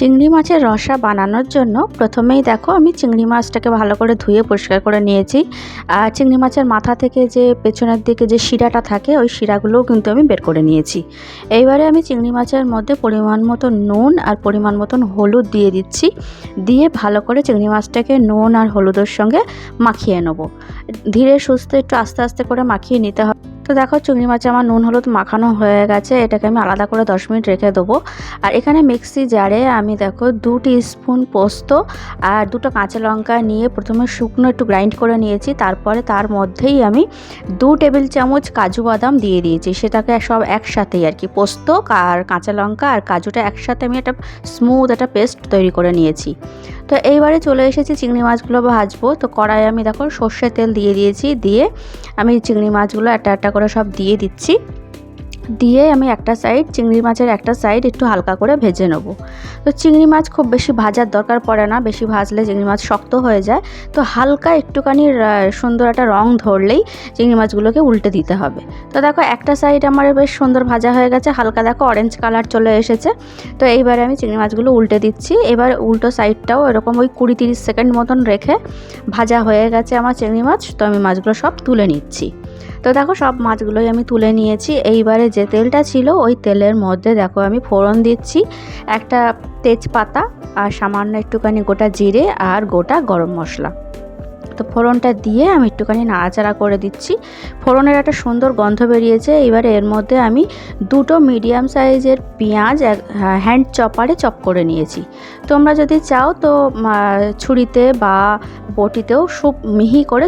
চিংড়ি মাছের রসা বানানোর জন্য প্রথমেই দেখো আমি চিংড়ি মাছটাকে ভালো করে ধুয়ে পরিষ্কার করে নিয়েছি। আর চিংড়ি মাছের মাথা থেকে যে পেছনের দিকে যে শিরাটা থাকে, ওই শিরাগুলোও কিন্তু আমি বের করে নিয়েছি। এইবারে আমি চিংড়ি মাছের মধ্যে পরিমাণ মতো নুন আর পরিমাণ মতন হলুদ দিয়ে দিচ্ছি। দিয়ে ভালো করে চিংড়ি মাছটাকে নুন আর হলুদের সঙ্গে মাখিয়ে নেব। ধীরে সুস্থে একটু আস্তে আস্তে করে মাখিয়ে নিতে হবে। তো দেখো, চিংড়ি মাছে আমার নুন, হলুদ মাখানো হয়ে গেছে। এটাকে আমি আলাদা করে দশ মিনিট রেখে দেবো। আর এখানে মিক্সি জারে আমি দেখো, দু স্পুন পোস্ত আর দুটো কাঁচা লঙ্কা নিয়ে প্রথমে শুকনো একটু গ্রাইন্ড করে নিয়েছি। তারপরে তার মধ্যেই আমি দু টেবিল চামচ কাজু বাদাম দিয়ে দিয়েছি। সেটাকে সব একসাথেই আর কি, পোস্ত আর কাঁচা লঙ্কা আর কাজুটা একসাথে আমি একটা স্মুথ একটা পেস্ট তৈরি করে নিয়েছি। তো এইবারে চলে এসেছি চিংড়ি মাছগুলো ভাজবো। তো কড়াই আমি দেখো সর্ষের তেল দিয়ে দিয়েছি, দিয়ে আমি চিংড়ি মাছগুলো একটা একটা করে সব দিয়ে দিচ্ছি। দিয়ে আমি একটা সাইড চিংড়ি মাছের একটা সাইড একটু হালকা করে ভেজে নেব। তো চিংড়ি মাছ খুব বেশি ভাজার দরকার পড়ে না, বেশি ভাজলে চিংড়ি মাছ শক্ত হয়ে যায়। তো হালকা একটুখানি সুন্দর একটা রং ধরলেই চিংড়ি মাছগুলোকে উল্টে দিতে হবে। তো দেখো একটা সাইড আমার বেশ সুন্দর ভাজা হয়ে গেছে, হালকা দেখো অরেঞ্জ কালার চলে এসেছে। তো এইবারে আমি চিংড়ি মাছগুলো উল্টে দিচ্ছি। এবার উল্টো সাইডটাও এরকম ওই কুড়ি তিরিশ সেকেন্ড মতন রেখে ভাজা হয়ে গেছে আমার চিংড়ি মাছ। তো আমি মাছগুলো সব তুলে নিচ্ছি। তো দেখো সব মাছগুলোই আমি তুলে নিয়েছি। এইবারে যে তেলটা ছিল, ওই তেলের মধ্যে দেখো আমি ফোড়ন দিচ্ছি, একটা তেজপাতা আর সামান্য একটুখানি গোটা জিরে আর গোটা গরম মশলা। তো ফোড়নটা দিয়ে আমি একটুখানি নাড়াচাড়া করে দিচ্ছি। ফোড়নের একটা সুন্দর গন্ধ বেরিয়েছে এবারে এর মধ্যে আমি দুটো মিডিয়াম সাইজের পেঁয়াজ হ্যান্ড চপারে চপ করে নিয়েছি। তোমরা যদি চাও তো ছুরিতে বা বটিতেও সুপ মিহি করে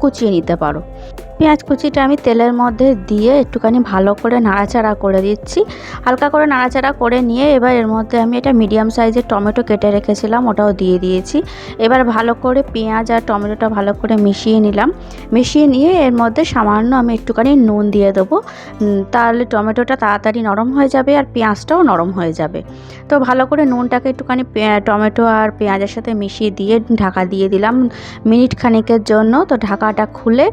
কুচিয়ে নিতে পারো। পেঁয়াজ কুচিটা আমি তেলের মধ্যে দিয়ে একটুখানি ভালো করে নাড়াচাড়া করে দিচ্ছি। হালকা করে নাড়াচাড়া করে নিয়ে এবার এর মধ্যে আমি এটা মিডিয়াম সাইজের টমেটো কেটে রেখেছিলাম, ওটাও দিয়ে দিয়েছি। এবার ভালো করে পেঁয়াজ আর টমেটোটা ভালো করে মিশিয়ে নিলাম। মিশিয়ে নিয়ে এর মধ্যে সামান্য আমি একটুখানি নুন দিয়ে দেবো। তাহলে টমেটোটা তাড়াতাড়ি নরম হয়ে যাবে আর পেঁয়াজটাও নরম হয়ে যাবে। তো ভালো করে নুনটাকে একটুখানি টমেটো আর পেঁয়াজের সাথে মিশিয়ে দিয়ে ঢাকা দিয়ে দিলাম মিনিট খানিকের জন্য। তো ঢাকাটা খুলে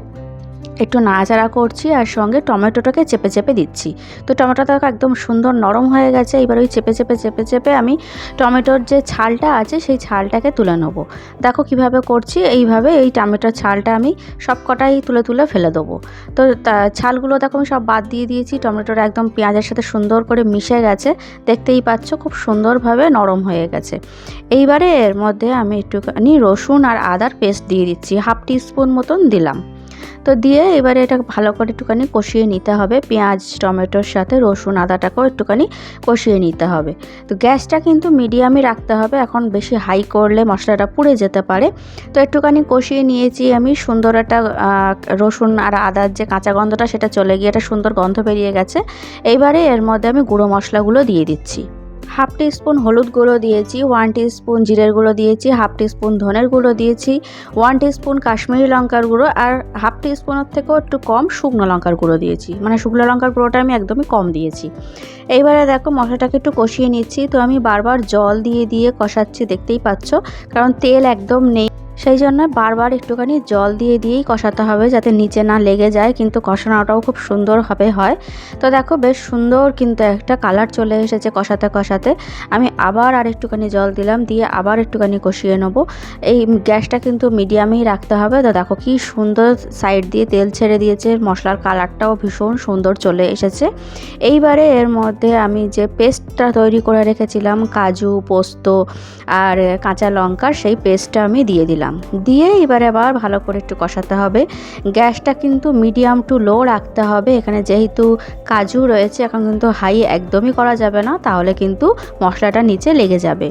একটু নাড়াচাড়া করছি আর সঙ্গে টমেটোটাকে চেপে চেপে দিচ্ছি। তো টমেটোটা একদম সুন্দর নরম হয়ে গেছে। এবার ওই চেপে চেপে চেপে চেপে আমি টমেটোর যে ছালটা আছে, সেই ছালটাকে তুলে নেব। দেখো কীভাবে করছি। এইভাবে এই টমেটোর ছালটা আমি সব কটাই তুলে তুলে ফেলে দেবো। তো ছালগুলো দেখো আমি সব বাদ দিয়ে দিয়েছি। টমেটোটা একদম পেঁয়াজের সাথে সুন্দর করে মিশে গেছে। দেখতেই পাচ্ছ খুব সুন্দরভাবে নরম হয়ে গেছে। এইবারে এর মধ্যে আমি একটুখানি রসুন আর আদার পেস্ট দিয়ে দিচ্ছি। হাফ টি স্পুন মতন দিলাম। তো দিয়ে এবারে এটা ভালো করে একটুখানি কষিয়ে নিতে হবে। পেঁয়াজ, টমেটোর সাথে রসুন, আদাটাকেও একটুখানি কষিয়ে নিতে হবে। তো গ্যাসটা কিন্তু মিডিয়ামই রাখতে হবে। এখন বেশি হাই করলে মশলাটা পুড়ে যেতে পারে। তো একটুখানি কষিয়ে নিয়েছি আমি। সুন্দর একটা রসুন আর আদার যে কাঁচা গন্ধটা, সেটা চলে গিয়ে একটা সুন্দর গন্ধ বেরিয়ে গেছে। এইবারে এর মধ্যে আমি গুঁড়ো মশলাগুলো দিয়ে দিচ্ছি। হাফ টি স্পুন হলুদ গুঁড়ো দিয়েছি, ওয়ান টি স্পুন জিরের গুঁড়ো দিয়েছি, হাফ টি স্পুন ধনের গুঁড়ো দিয়েছি, ওয়ান টি স্পুন কাশ্মীরি লঙ্কার গুঁড়ো আর হাফ টি স্পুনের থেকেও একটু কম শুকনো লঙ্কার গুঁড়ো দিয়েছি। মানে শুকনো লঙ্কার গুঁড়োটা আমি একদমই কম দিয়েছি। এইবারে দেখো মশলাটাকে একটু কষিয়ে নিচ্ছি, তো আমি বারবার জল দিয়ে দিয়ে কষাচ্ছি, দেখতেই পাচ্ছ, কারণ তেল একদম নেই। সেই জন্য বারবার একটুখানি জল দিয়ে দিয়েই কষাতে হবে যাতে নিচে না লেগে যায়, কিন্তু কষানোটাও খুব সুন্দরভাবে হয়। তো দেখো বেশ সুন্দর কিন্তু একটা কালার চলে এসেছে কষাতে কষাতে। আমি আবার আর একটুখানি জল দিলাম, দিয়ে আবার একটুখানি কষিয়ে নেব। এই গ্যাসটা কিন্তু মিডিয়ামেই রাখতে হবে। তো দেখো কি সুন্দর সাইড দিয়ে তেল ছেড়ে দিয়েছে, মশলার কালারটাও ভীষণ সুন্দর চলে এসেছে। এইবারে এর মধ্যে আমি যে পেস্টটা তৈরি করে রেখেছিলাম, কাজু, পোস্ত আর কাঁচা লঙ্কার, সেই পেস্টটা আমি দিয়ে দিলাম। দিলাম। দিয়ে এবারে আবার ভালো করে একটু কষাতে হবে। গ্যাসটা কিন্তু মিডিয়াম টু লো রাখতে হবে। এখানে যেহেতু কাজু রয়েছে, এখন কিন্তু হাই একদমই করা যাবে না, তাহলে কিন্তু মশলাটা নিচে লেগে যাবে।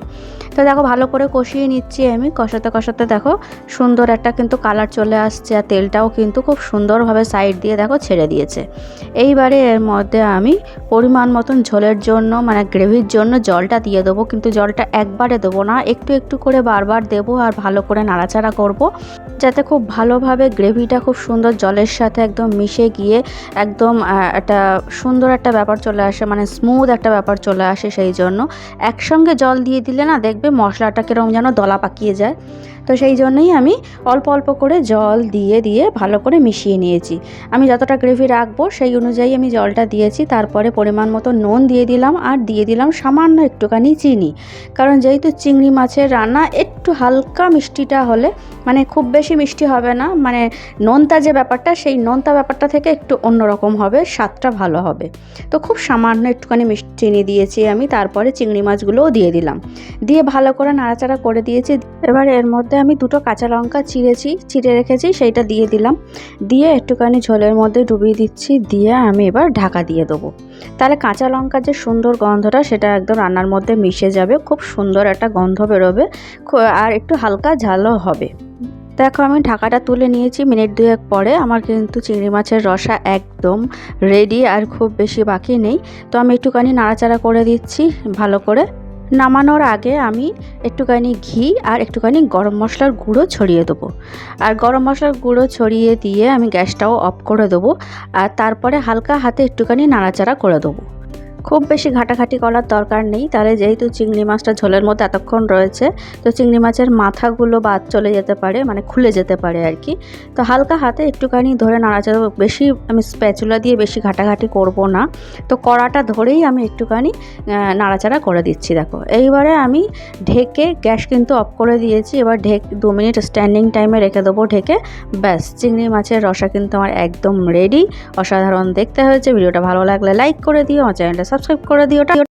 তো দেখো, ভালো করে কষিয়ে নিচ্ছি আমি। কষাতে কষাতে দেখো, সুন্দর একটা কিন্তু কালার চলে আসছে আর তেলটাও কিন্তু খুব সুন্দরভাবে সাইড দিয়ে দেখো ছেড়ে দিয়েছে। এইবারে এর মধ্যে আমি পরিমাণ মতন ঝোলের জন্য মানে গ্রেভির জন্য জলটা দিয়ে দেবো। কিন্তু জলটা একবারে দেবো না, একটু একটু করে বারবার দেবো আর ভালো করে নাড়াচাড়া করব, যাতে খুব ভালোভাবে গ্রেভিটা খুব সুন্দর জলের সাথে একদম মিশে গিয়ে একদম একটা সুন্দর একটা ব্যাপার চলে আসে মানে স্মুথ একটা ব্যাপার চলে আসে সেই জন্য। একসঙ্গে জল দিয়ে দিলে না দেখবে মশলাটা কীরকম যেন দলা পাকিয়ে যায়। তো সেই জন্যই আমি অল্প অল্প করে জল দিয়ে দিয়ে ভালো করে মিশিয়ে নিয়েছি। আমি যতটা গ্রেভি রাখব সেই অনুযায়ী আমি জলটা দিয়েছি। তারপরে পরিমাণ মতো নুন দিয়ে দিলাম আর দিয়ে দিলাম সামান্য একটুখানি চিনি। কারণ যেহেতু চিংড়ি মাছের রান্না একটু হালকা মিষ্টিটা হলে মানে খুব বেশি মিষ্টি হবে না মানে নোনতা যে ব্যাপারটা, সেই নোনতা ব্যাপারটা থেকে একটু অন্যরকম হবে, স্বাদটা ভালো হবে। তো খুব সামান্য একটুখানি মিষ্টি চিনি দিয়েছি আমি, তারপরে চিংড়ি মাছগুলোও দিয়ে দিলাম। দিয়ে ভালো করে নাড়াচাড়া করে দিয়েছি। এবার এর মধ্যে আমি দুটো কাঁচা লঙ্কা চিড়েছি চিড়ে রেখেছি, সেইটা দিয়ে দিলাম। দিয়ে একটুখানি ঝোলের মধ্যে ডুবিয়ে দিচ্ছি, দিয়ে আমি এবার ঢাকা দিয়ে দেবো। তাহলে কাঁচা লঙ্কার যে সুন্দর গন্ধটা, সেটা একদম রান্নার মধ্যে মিশে যাবে, খুব সুন্দর একটা গন্ধ বেরোবে আর একটু হালকা ঝালও হবে। দেখো, আমি ঢাকাটা তুলে নিয়েছি মিনিট দুয়েক পরে। আমার কিন্তু চিংড়ি মাছের রসা একদম রেডি আর খুব বেশি বাকি নেই। তো আমি একটুখানি নাড়াচাড়া করে দিচ্ছি ভালো করে। নামানোর আগে আমি একটুখানি ঘি আর একটুখানি গরম মশলার গুঁড়ো ছড়িয়ে দেবো। আর গরম মশলার গুঁড়ো ছড়িয়ে দিয়ে আমি গ্যাসটাও অফ করে দেবো। আর তারপরে হালকা হাতে একটুখানি নাড়াচাড়া করে দেবো। খুব বেশি ঘাটাঘাটি করার দরকার নেই। তাহলে যেহেতু চিংড়ি মাছটা ঝোলের মধ্যে এতক্ষণ রয়েছে, তো চিংড়ি মাছের মাথাগুলো বাদ চলে যেতে পারে মানে খুলে যেতে পারে আর কি। তো হালকা হাতে একটুখানি ধরে নাড়াচাড়া বেশি আমি স্প্যাচুলা দিয়ে বেশি ঘাটাঘাটি করব না। তো কড়াটা ধরেই আমি একটুখানি নাড়াচাড়া করে দিচ্ছি, দেখো। এইবারে আমি ঢেকে গ্যাস কিন্তু অফ করে দিয়েছি। এবার ঢেক, দু মিনিট স্ট্যান্ডিং টাইমে রেখে দেবো ঢেকে। ব্যাস, চিংড়ি মাছের রসা কিন্তু আমার একদম রেডি। অসাধারণ দেখতে হয়েছে। ভিডিওটা ভালো লাগলে লাইক করে দিও। আমার চ্যানেলটা সাবস্ক্রাইব করে দিও